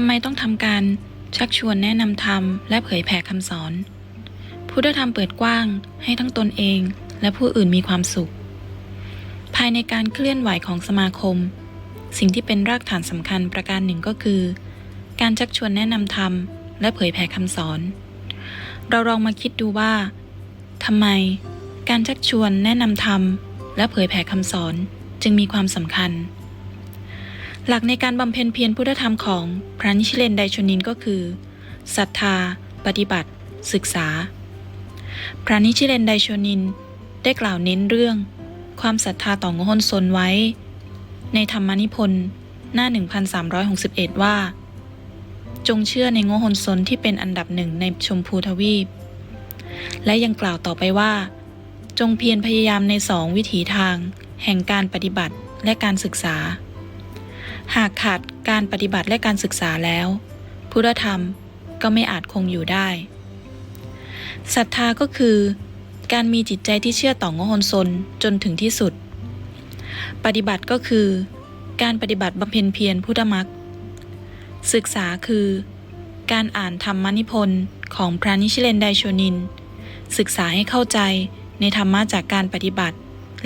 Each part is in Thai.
ำไมต้องทำการชักชวนแนะนำธรรมและเผยแผ่คำสอน พุทธธรรมเปิดกว้างให้ทั้งตนเองและผู้อื่นมีความสุข ภายในการเคลื่อนไหวของสมาคม สิ่งที่เป็นรากฐานสำคัญประการหนึ่งก็คือ การชักชวนแนะนำธรรมและเผยแผ่คำสอน เราลองมาคิดดูว่าทำไม การชักชวนแนะนำธรรมและเผยแผ่คำสอนจึงมีความสำคัญ หลักในการบำเพ็ญเพียรพุทธธรรมของพระนิชเลนไดชนินก็คือศรัทธา ปฏิบัติ ศึกษา พระนิชเลนไดชนินได้กล่าวเน้นเรื่อง ความศรัทธาต่องโหนซนไว้ ในธรรมนิพนธ์หน้า 1361 ว่า จงเชื่อในโงหนซนที่เป็นอันดับหนึ่งในชมพูทวีป และยังกล่าวต่อไปว่า จงเพียรพยายามในสองวิถีทาง แห่งการปฏิบัติและการศึกษา หากขาดการปฏิบัติและการศึกษาแล้ว พุทธธรรมก็ไม่อาจคงอยู่ได้ศรัทธาก็คือ การมีจิตใจที่เชื่อต่องโหนซนจนถึงที่สุด ปฏิบัติก็คือ การปฏิบัติบำเพ็ญเพียรพุทธมรรคศึกษาคือ การอ่านธรรมนิพนธ์ของพระนิชิเลนไดโชนิน ศึกษาให้เข้าใจในธรรมะจากการปฏิบัติ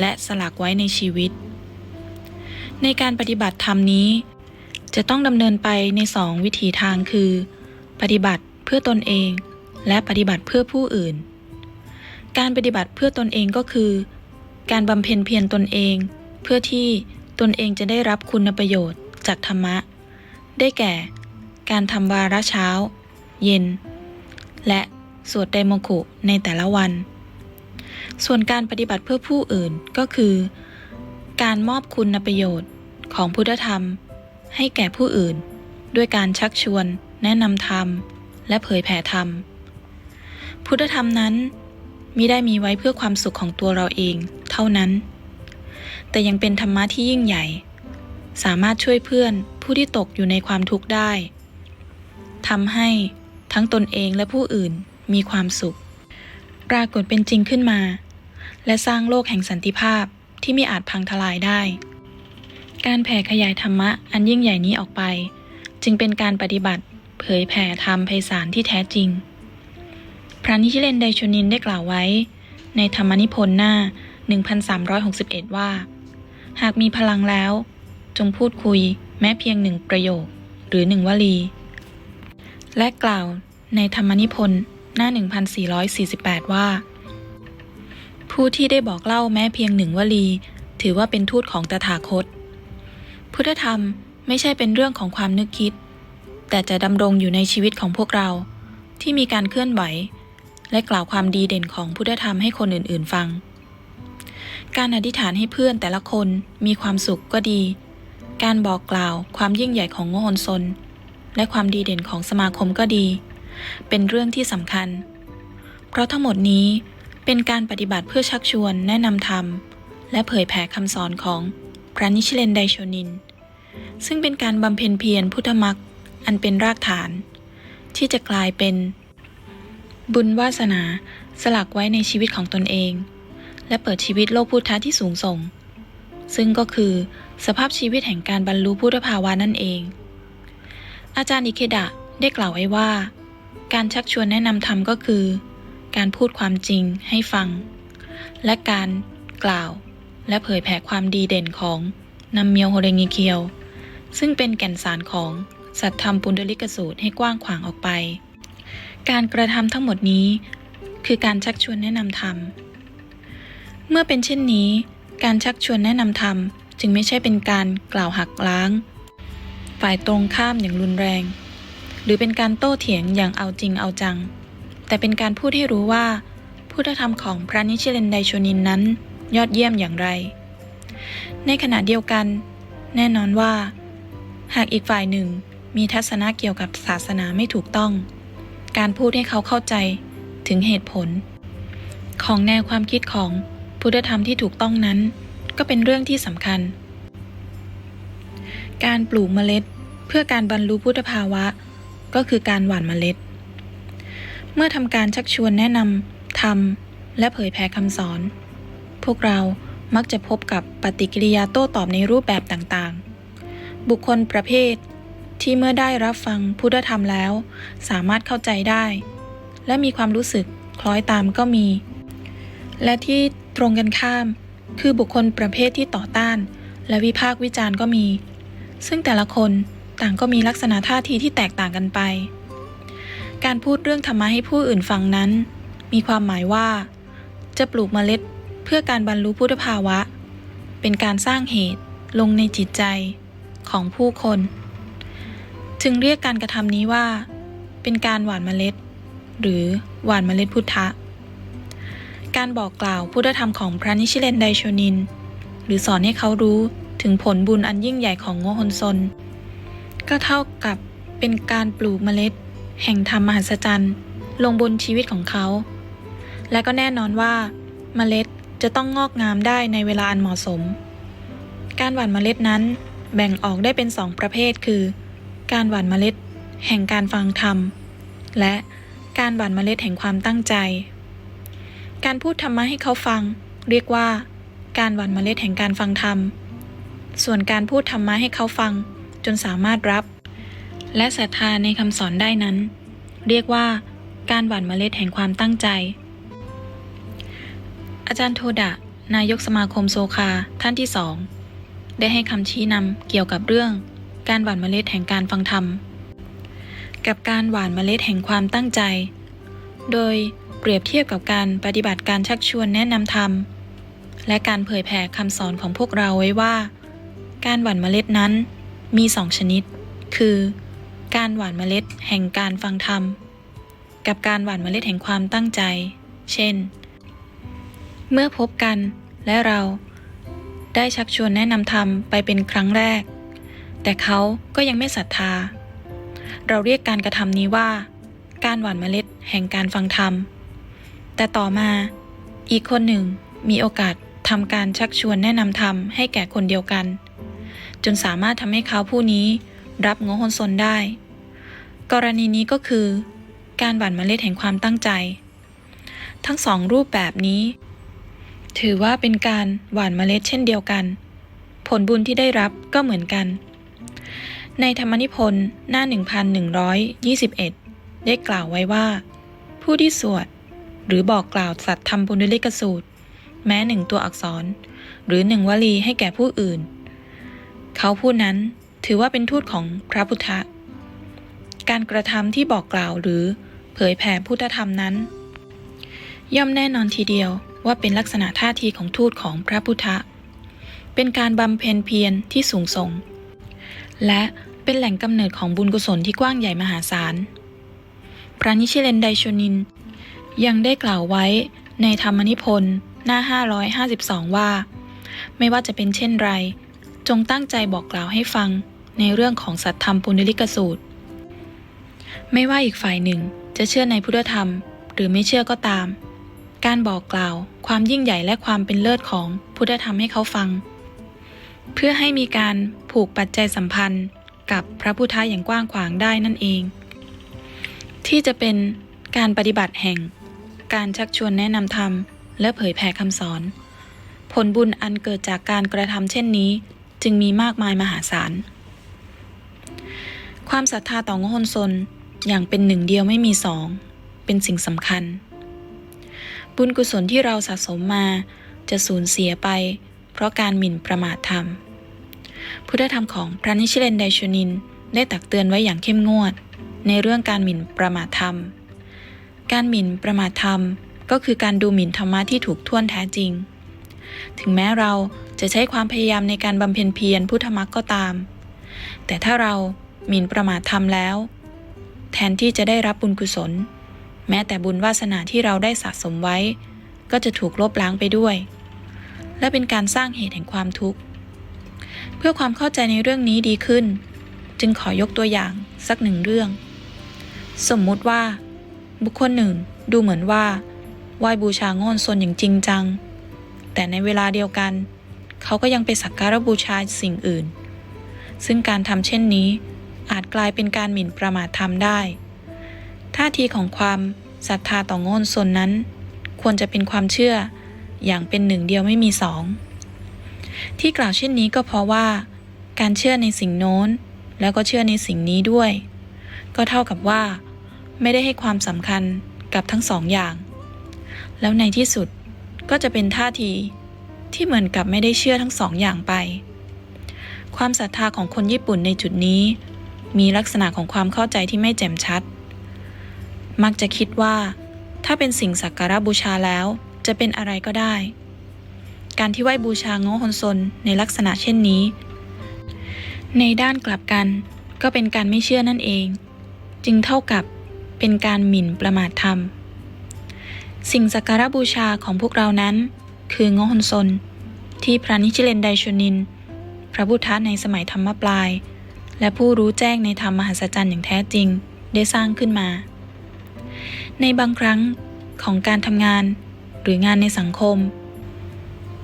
และสลักไว้ในชีวิต ในการปฏิบัติธรรมนี้ จะต้องดำเนินไปในสองวิถีทางคือ ปฏิบัติเพื่อตนเอง และปฏิบัติเพื่อผู้อื่น การปฏิบัติเพื่อตนเองก็คือ การบำเพ็ญเพียรตนเอง เพื่อที่ตนเองจะได้รับคุณประโยชน์จากธรรมะ ได้แก่ การทำวาระเช้า เย็น และสวดไดโมคุในแต่ละวัน ส่วนการปฏิบัติเพื่อผู้อื่นก็คือ การมอบคุณประโยชน์ ของพุทธธรรม ให้แก่ผู้อื่น ด้วยการชักชวน แนะนำธรรม และเผยแผ่ธรรม พุทธธรรมนั้นมิได้มีไว้เพื่อความสุขของตัวเราเองเท่านั้น แต่ยังเป็นธรรมะที่ยิ่งใหญ่ สามารถช่วยเพื่อนผู้ที่ตกอยู่ในความทุกข์ได้ทำให้ทั้งตนเองและผู้อื่นมีความสุข ปรากฏเป็นจริงขึ้นมา และสร้างโลกแห่งสันติภาพที่ไม่อาจพังทลายได้ การแผ่ขยายธรรมะอันยิ่งใหญ่นี้ออกไป จึงเป็นการปฏิบัติเผยแผ่ธรรมไพศาลที่แท้จริง พระนิชิเลนไดชนินได้กล่าวไว้ ในธรรมนิพนธ์หน้า 1361 ว่า หากมีพลังแล้ว จงพูดคุยแม้เพียงหนึ่งประโยคหรือหนึ่งวลี และกล่าวในธรรมนิพนธ์หน้า 1448 ว่า ผู้ที่ได้บอกเล่าแม้เพียงหนึ่งวลี ถือว่าเป็นทูตของตถาคต พุทธธรรมไม่ใช่เป็นเรื่องของความนึกคิด แต่จะดำรงอยู่ในชีวิตของพวกเรา ที่มีการเคลื่อนไหว และกล่าวความดีเด่นของพุทธธรรมให้คนอื่น ๆ ฟัง การอธิษฐานให้เพื่อนแต่ละคนมีความสุขก็ดี การบอกกล่าวความยิ่งใหญ่ของโงหนซน และความดีเด่นของสมาคมก็ดี เป็นเรื่องที่สำคัญ เพราะทั้งหมดนี้เป็นการปฏิบัติเพื่อชักชวนแนะนำธรรม และเผยแผ่คำสอนของ พระนิชเลนไดโชนิน ซึ่งเป็นการบำเพ็ญเพียรพุทธมรรคอันเป็นรากฐาน ที่จะกลายเป็น บุญวาสนาสลักไว้ในชีวิตของตนเอง และเปิดชีวิตโลกพุทธะที่สูงส่ง ซึ่งก็คือสภาพชีวิตแห่งการบรรลุพุทธภาวะนั่นเอง อาจารย์อิเคดะได้กล่าวไว้ว่า การชักชวนแนะนำธรรมก็คือ การพูดความจริงให้ฟัง และการกล่าว และเผยแผ่ความดีเด่นของนัมเมียวโฮเรงิเคียว ซึ่งเป็นแก่นสารของสัตธรรมปุณดลิกสูตรให้กว้างขวางออกไป การกระทำทั้งหมดนี้ คือการชักชวนแนะนำธรรม เมื่อเป็นเช่นนี้ การชักชวนแนะนำธรรม จึงไม่ใช่เป็นการกล่าวหักล้าง ฝ่ายตรงข้ามอย่างรุนแรง หรือเป็นการโต้เถียงอย่างเอาจริงเอาจัง แต่เป็นการพูดให้รู้ว่า พุทธธรรมของพระนิชิเลนไดโชนินนั้น ยอดเยี่ยมอย่างไร ในขณะเดียวกัน แน่นอนว่า หากอีกฝ่ายหนึ่งมีทัศนะเกี่ยวกับศาสนาไม่ถูกต้อง การพูดให้เขาเข้าใจถึงเหตุผล ของแนวความคิดของพุทธธรรมที่ถูกต้องนั้น ก็เป็นเรื่องที่สำคัญ การปลูกเมล็ดเพื่อการบรรลุพุทธภาวะ ก็คือการหว่านเมล็ด เมื่อทำการชักชวนแนะนำทำและเผยแผ่คำสอน พวกเรามักจะพบกับปฏิกิริยาโต้ตอบในรูปแบบต่างๆ บุคคลประเภท ที่เมื่อได้รับฟังพุทธธรรมแล้ว สามารถเข้าใจได้ และมีความรู้สึกคล้อยตามก็มี และที่ตรงกันข้าม คือบุคคลประเภทที่ต่อต้าน และวิพากษ์วิจารณ์ก็มี ซึ่งแต่ละคนต่างก็มีลักษณะท่าทีที่แตกต่างกันไป การพูดเรื่องธรรมะให้ผู้อื่นฟังนั้น มีความหมายว่า จะปลูกเมล็ด เพื่อการบรรลุพุทธภาวะ เป็นการสร้างเหตุลงในจิตใจของผู้คน จึงเรียกการกระทำนี้ว่า เป็นการหว่านเมล็ด หรือหว่านเมล็ดพุทธะ การบอกกล่าวพุทธธรรมของพระนิชิเลนไดโชนิน หรือสอนให้เขารู้ถึงผลบุญอันยิ่งใหญ่ของโงฮนซน ก็เท่ากับเป็นการปลูกเมล็ด แห่งธรรมมหัศจรรย์ ลงบนชีวิตของเขา และก็แน่นอนว่าเมล็ด จะต้องงอกงามได้ในเวลาอันเหมาะสม การหว่านเมล็ดนั้นแบ่งออกได้เป็นสองประเภทคือ การหว่านเมล็ด แห่งการฟังธรรม และการหว่านเมล็ดแห่งความตั้งใจ การพูดธรรมะให้เขาฟัง เรียกว่า การหว่านเมล็ดแห่งการฟังธรรม ส่วนการพูดธรรมะให้เขาฟัง จนสามารถรับ และศรัทธาในคำสอนได้นั้น เรียกว่า การหว่านเมล็ดแห่งความตั้งใจ อาจารย์โทดะ นายกสมาคมโซคาท่านที่สองได้ให้คำชี้นำเกี่ยวกับเรื่อง การหว่านเมล็ดแห่งการฟังธรรม กับการหว่านเมล็ดแห่งความตั้งใจ โดยเปรียบเทียบกับการปฏิบัติการชักชวนแนะนำธรรม และการเผยแผ่คำสอนของพวกเราไว้ว่า การหว่านเมล็ดนั้นมีสองชนิด คือ การหว่านเมล็ดแห่งการฟังธรรม กับการหว่านเมล็ดแห่งความตั้งใจ เช่น เมื่อพบกันและเราได้ชักชวนแนะนำธรรมไปเป็นครั้งแรก แต่เขาก็ยังไม่ศรัทธา เราเรียกการกระทำนี้ว่า การหว่านเมล็ดแห่งการฟังธรรม แต่ต่อมาอีกคนหนึ่งมีโอกาสทำการชักชวนแนะนำธรรมให้แก่คนเดียวกัน จนสามารถทำให้เขาผู้นี้รับโงหนซนได้ กรณีนี้ก็คือ การหว่านเมล็ดแห่งความตั้งใจ ทั้งสองรูปแบบนี้ ถือว่าเป็นการหว่านเมล็ดเช่นเดียวกัน ผลบุญที่ได้รับก็เหมือนกัน ในธรรมนิพนธ์หน้า 1121 ได้กล่าวไว้ว่า ผู้ที่สวด หรือบอกกล่าวสัตธรรมปุณลิกสูตร แม้หนึ่งตัวอักษร หรือหนึ่งวลีให้แก่ผู้อื่น เขาผู้นั้นถือว่าเป็นทูตของพระพุทธ การกระทำที่บอกกล่าวหรือเผยแผ่พุทธธรรมนั้น ย่อมแน่นอนทีเดียว ว่าเป็นลักษณะท่าทีของทูตของพระพุทธ เป็นการบำเพ็ญเพียรที่สูงส่ง และเป็นแหล่งกำเนิดของบุญกุศลที่กว้างใหญ่มหาศาล พระนิชิเลนไดชนิน ยังได้กล่าวไว้ในธรรมนิพนธ์หน้า 552 ว่า ไม่ว่าจะเป็นเช่นไร จงตั้งใจบอกกล่าวให้ฟังในเรื่องของสัตธรรมปุณลิกสูตร ไม่ว่าอีกฝ่ายหนึ่งจะเชื่อในพุทธธรรม หรือไม่เชื่อก็ตาม การบอกกล่าว ความยิ่งใหญ่และความเป็นเลิศของพุทธธรรมให้เขาฟัง เพื่อให้มีการผูกปัจจัยสัมพันธ์ กับพระพุทธอย่างกว้างขวางได้นั่นเอง ที่จะเป็นการปฏิบัติแห่ง การชักชวนแนะนำธรรม และเผยแผ่คำสอน ผลบุญอันเกิดจากการกระทำเช่นนี้ จึงมีมากมายมหาศาล ความศรัทธาต่องหนซนอย่างเป็นหนึ่งเดียวไม่มีสอง เป็นสิ่งสำคัญ บุญกุศลที่เราสะสมมาจะสูญเสียไป เพราะการหมิ่นประมาทธรรม พุทธธรรมของพระนิชิเลนไดชนิน ได้ตักเตือนไว้อย่างเข้มงวด ในเรื่องการหมิ่นประมาทธรรม การหมิ่นประมาทธรรมก็คือการดูหมิ่นธรรมะที่ถูกท่วนแท้จริง ถึงแม้เราจะใช้ความพยายามในการบำเพ็ญเพียรพุทธมรรคก็ตาม แต่ถ้าเราหมิ่นประมาทธรรมแล้ว แทนที่จะได้รับบุญกุศล แม้แต่บุญวาสนาที่เราได้สะสมไว้ ก็จะถูกลบล้างไปด้วย และเป็นการสร้างเหตุแห่งความทุกข์ เพื่อความเข้าใจในเรื่องนี้ดีขึ้น จึงขอยกตัวอย่างสักหนึ่งเรื่อง สมมุติว่า บุคคลหนึ่งดูเหมือนว่าไหว้บูชาโง่นซนอย่างจริงจัง แต่ในเวลาเดียวกัน เขาก็ยังไปสักการะบูชาสิ่งอื่น ซึ่งการทำเช่นนี้อาจกลายเป็นการหมิ่นประมาทธรรมได้ ท่าทีของความศรัทธาต่อโง่นซนนั้น ควรจะเป็นความเชื่ออย่างเป็นหนึ่งเดียวไม่มีสอง ที่กล่าวเช่นนี้ก็เพราะว่า การเชื่อในสิ่งโน้น แล้วก็เชื่อในสิ่งนี้ด้วย ก็เท่ากับว่า ไม่ได้ให้ความสำคัญกับทั้งสองอย่าง แล้วในที่สุดก็จะเป็นท่าทีที่เหมือนกับไม่ได้เชื่อทั้งสองอย่างไป ความศรัทธาของคนญี่ปุ่นในจุดนี้ มีลักษณะของความเข้าใจที่ไม่แจ่มชัด มักจะคิดว่า ถ้าเป็นสิ่งสักการะบูชาแล้ว จะเป็นอะไรก็ได้ การที่ไหว้บูชาโง่ฮนซนในลักษณะเช่นนี้ ในด้านกลับกัน ก็เป็นการไม่เชื่อนั่นเอง จึงเท่ากับเป็นการหมิ่นประมาทธรรม สิ่งสักการะบูชาของพวกเรานั้น คือโงฮนซนที่พระนิชิเลนไดชนิน พระพุทธในสมัยธรรมปลาย และผู้รู้แจ้งในธรรมมหัศจรรย์อย่างแท้จริง ได้สร้างขึ้นมา ในบางครั้งของการทำงานหรืองานในสังคม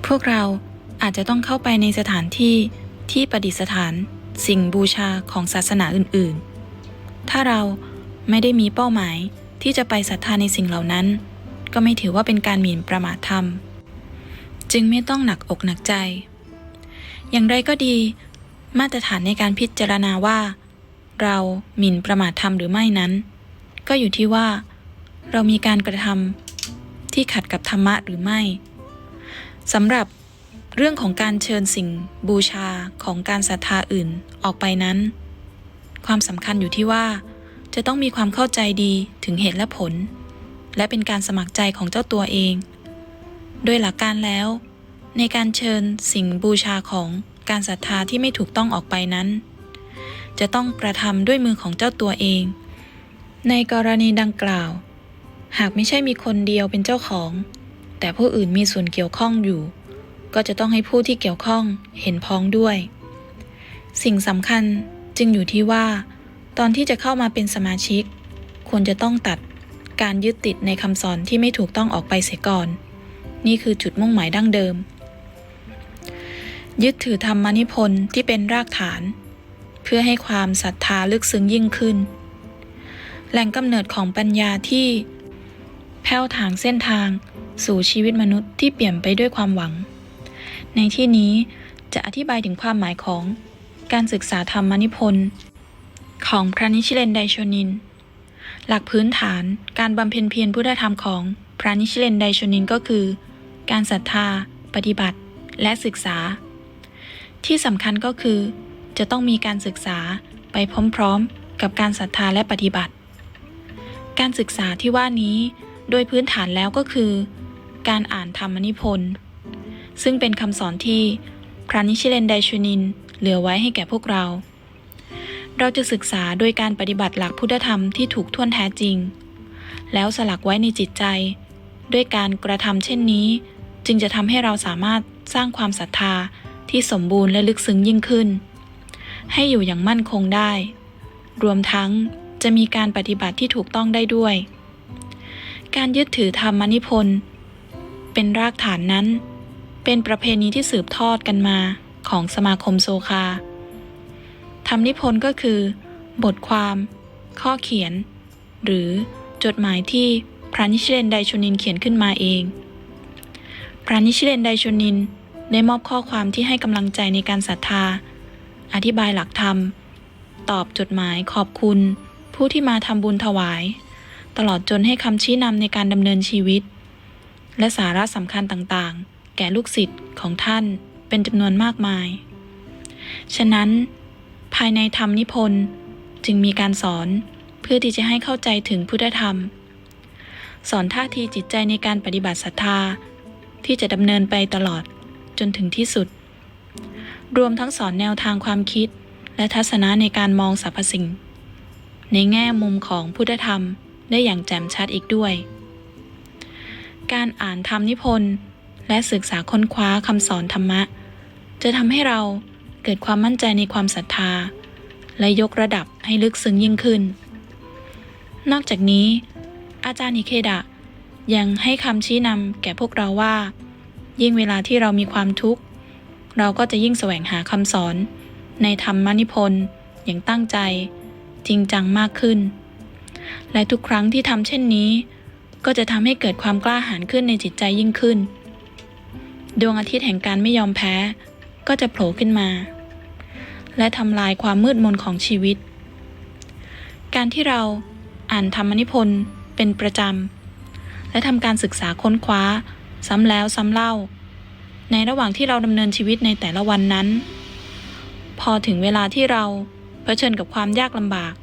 พวกเราอาจจะต้องเข้าไปในสถานที่ที่ประดิษฐานสิ่งบูชาของศาสนาอื่นๆ ถ้าเราไม่ได้มีเป้าหมายที่จะไปศรัทธาในสิ่งเหล่านั้น ก็ไม่ถือว่าเป็นการหมิ่นประมาทธรรม จึงไม่ต้องหนักอกหนักใจ อย่างไรก็ดี มาตรฐานในการพิจารณาว่า เราหมิ่นประมาทธรรมหรือไม่นั้น ก็อยู่ที่ว่า เรามีการกระทำที่ขัดกับธรรมะหรือไม่สำหรับเรื่องของการเชิญสิ่งบูชาของการศรัทธาอื่นออกไปนั้น ความสำคัญอยู่ที่ว่า จะต้องมีความเข้าใจดีถึงเหตุและผล และเป็นการสมัครใจของเจ้าตัวเอง โดยหลักการแล้ว ในการเชิญสิ่งบูชาของการศรัทธาที่ไม่ถูกต้องออกไปนั้น จะต้องกระทำด้วยมือของเจ้าตัวเอง ในกรณีดังกล่าว หากไม่ใช่มีคนเดียวเป็นเจ้าของ แต่ผู้อื่นมีส่วนเกี่ยวข้องอยู่ ก็จะต้องให้ผู้ที่เกี่ยวข้องเห็นพ้องด้วย สิ่งสำคัญจึงอยู่ที่ว่า ตอนที่จะเข้ามาเป็นสมาชิก ควรจะต้องตัดการยึดติดในคำสอนที่ไม่ถูกต้องออกไปเสียก่อน นี่คือจุดมุ่งหมายดั้งเดิม ยึดถือธรรมนิพนธ์ที่เป็นรากฐาน เพื่อให้ความศรัทธาลึกซึ้งยิ่งขึ้น แหล่งกำเนิดของปัญญาที่ แผ้วถางเส้นทาง สู่ชีวิตมนุษย์ที่เปลี่ยนไปด้วยความหวัง ในที่นี้จะอธิบายถึงความหมายของการศึกษาธรรมนิพนธ์ของพระนิชิเลนไดโชนิน หลักพื้นฐานการบำเพ็ญเพียรพุทธธรรมของพระนิชิเลนไดโชนินก็คือ การศรัทธา ปฏิบัติ และศึกษา ที่สำคัญก็คือ จะต้องมีการศึกษาไปพร้อมๆ กับการศรัทธาและปฏิบัติ การศึกษาที่ว่านี้โดยพื้นฐานแล้วก็คือ การอ่านธรรมนิพนธ์ซึ่งเป็นคำสอนที่พระนิชิเลนไดชูนิน เหลือไว้ให้แก่พวกเรา เราจะศึกษาโดยการปฏิบัติหลักพุทธธรรมที่ถูกท่วนแท้จริง แล้วสลักไว้ในจิตใจ ด้วยการกระทำเช่นนี้ จึงจะทำให้เราสามารถสร้างความศรัทธาที่สมบูรณ์และลึกซึ้งยิ่งขึ้น ให้อยู่อย่างมั่นคงได้ รวมทั้ง จะมีการปฏิบัติที่ถูกต้องได้ด้วย การยึดถือธรรมนิพนธ์เป็นรากฐานนั้น เป็นประเพณีที่สืบทอดกันมาของสมาคมโซคาธรรมนิพนธ์ก็คือ บทความ ข้อเขียน หรือจดหมายที่พระนิชเลนไดชนินเขียนขึ้นมาเอง พระนิชเลนไดชนินได้มอบข้อความที่ให้กำลังใจในการศรัทธา อธิบายหลักธรรม ตอบจดหมายขอบคุณ ผู้ที่มาทำบุญถวาย ตลอดจนให้คำชี้นำในการดำเนินชีวิต และสาระสำคัญต่างๆ แก่ลูกศิษย์ของท่านเป็นจำนวนมากมาย ฉะนั้น ภายในธรรมนิพนธ์จึงมีการสอนเพื่อที่จะให้เข้าใจถึงพุทธธรรม สอนท่าทีจิตใจในการปฏิบัติศรัทธา ที่จะดำเนินไปตลอดจนถึงที่สุด รวมทั้งสอนแนวทางความคิดและทัศนะในการมองสรรพสิ่ง ในแง่มุมของพุทธธรรมได้อย่างแจ่มชัดอีกด้วย การอ่านธรรมนิพนธ์และศึกษาค้นคว้าคำสอนธรรมะ จะทำให้เราเกิดความมั่นใจในความศรัทธา และยกระดับให้ลึกซึ้งยิ่งขึ้น นอกจากนี้ อาจารย์นิเคดะยังให้คำชี้นำแก่พวกเราว่า ยิ่งเวลาที่เรามีความทุกข์ เราก็จะยิ่งแสวงหาคำสอน ในธรรมนิพนธ์อย่างตั้งใจ จริงจังมากขึ้น และทุกครั้งที่ทำเช่นนี้ ก็จะทำให้เกิดความกล้าหาญขึ้นในจิตใจยิ่งขึ้น ดวงอาทิตย์แห่งการไม่ยอมแพ้ ก็จะโผล่ขึ้นมา และทำลายความมืดมนของชีวิต การที่เราอ่านธรรมนิพนธ์เป็นประจำ และทำการศึกษาค้นคว้า ซ้ำแล้วซ้ำเล่า ในระหว่างที่เราดำเนินชีวิตในแต่ละวันนั้น พอถึงเวลาที่เรา ชิญกับความยากลำบาก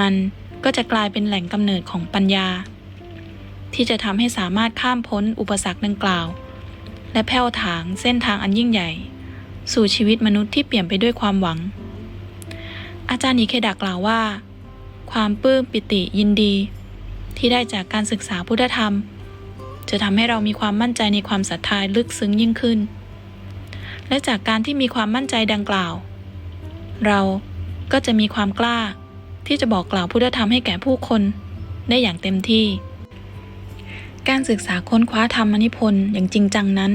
มันก็จะกลายเป็นแหล่งกำเนิดของปัญญา ที่จะทำให้สามารถข้ามพ้นอุปสรรคดังกล่าว และแผ่วถางเส้นทางอันยิ่งใหญ่ สู่ชีวิตมนุษย์ที่เปลี่ยนไปด้วยความหวัง อาจารย์อิเคดะกล่าวว่า ความปลื้มปิติยินดี ที่ได้จากการศึกษาพุทธธรรม จะทำให้เรามีความมั่นใจในความศรัทธาลึกซึ้งยิ่งขึ้น และจากการที่มีความมั่นใจดังกล่าว เรา ก็จะมีความกล้า ที่จะบอกกล่าวพุทธธรรมให้แก่ผู้คนได้อย่างเต็มที่ การศึกษาค้นคว้าธรรมนิพนธ์อย่างจริงจังนั้น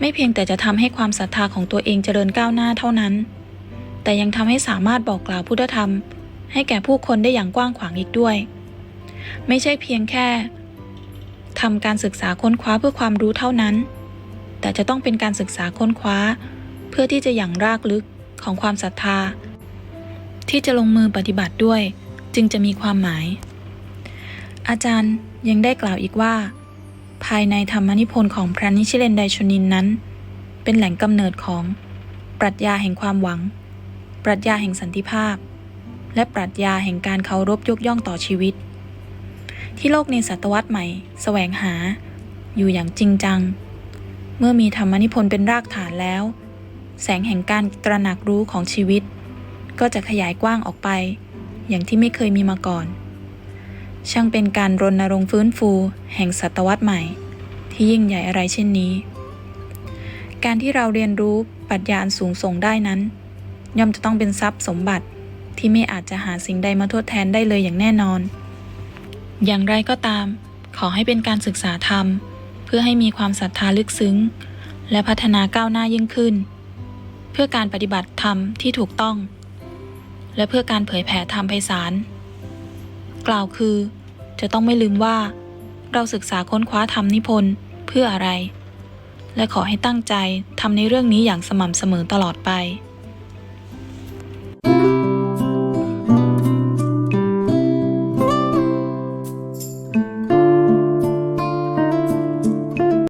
ไม่เพียงแต่จะทำให้ความศรัทธาของตัวเองเจริญก้าวหน้าเท่านั้น แต่ยังทำให้สามารถบอกกล่าวพุทธธรรม ให้แก่ผู้คนได้อย่างกว้างขวางอีกด้วย ไม่ใช่เพียงแค่ทำการศึกษาค้นคว้าเพื่อความรู้เท่านั้น แต่จะต้องเป็นการศึกษาค้นคว้า เพื่อที่จะอย่างรากลึกของความศรัทธา ที่จะลงมือปฏิบัติด้วย จึงจะมีความหมาย อาจารย์ยังได้กล่าวอีกว่า ภายในธรรมนิพนธ์ของพระนิชิเลนไดชนินนั้น เป็นแหล่งกำเนิดของปรัชญาแห่งความหวัง ปรัชญาแห่งสันติภาพ และปรัชญาแห่งการเคารพยกย่องต่อชีวิต ที่โลกในศตวรรษใหม่แสวงหา อยู่อย่างจริงจัง เมื่อมีธรรมนิพนธ์เป็นรากฐานแล้ว แสงแห่งการตระหนักรู้ของชีวิต ก็จะขยายกว้างออกไป อย่างที่ไม่เคยมีมาก่อน ช่างเป็นการรณรงค์ฟื้นฟู แห่งศตวรรษใหม่ ที่ยิ่งใหญ่อะไรเช่นนี้ การที่เราเรียนรู้ปรัชญาอันสูงส่งได้นั้น ย่อมจะต้องเป็นทรัพย์สมบัติที่ไม่อาจจะหาสิ่งใดมาทดแทนได้เลยอย่างแน่นอน อย่างไรก็ตาม ขอให้เป็นการศึกษาธรรม เพื่อให้มีความศรัทธาลึกซึ้ง และพัฒนาก้าวหน้ายิ่งขึ้น เพื่อการปฏิบัติธรรมที่ถูกต้อง และเพื่อการเผยแผ่ธรรมไพศาล กล่าวคือ จะต้องไม่ลืมว่า เราศึกษาค้นคว้าธรรมนิพนธ์เพื่ออะไร และขอให้ตั้งใจทำในเรื่องนี้อย่างสม่ำเสมอตลอดไป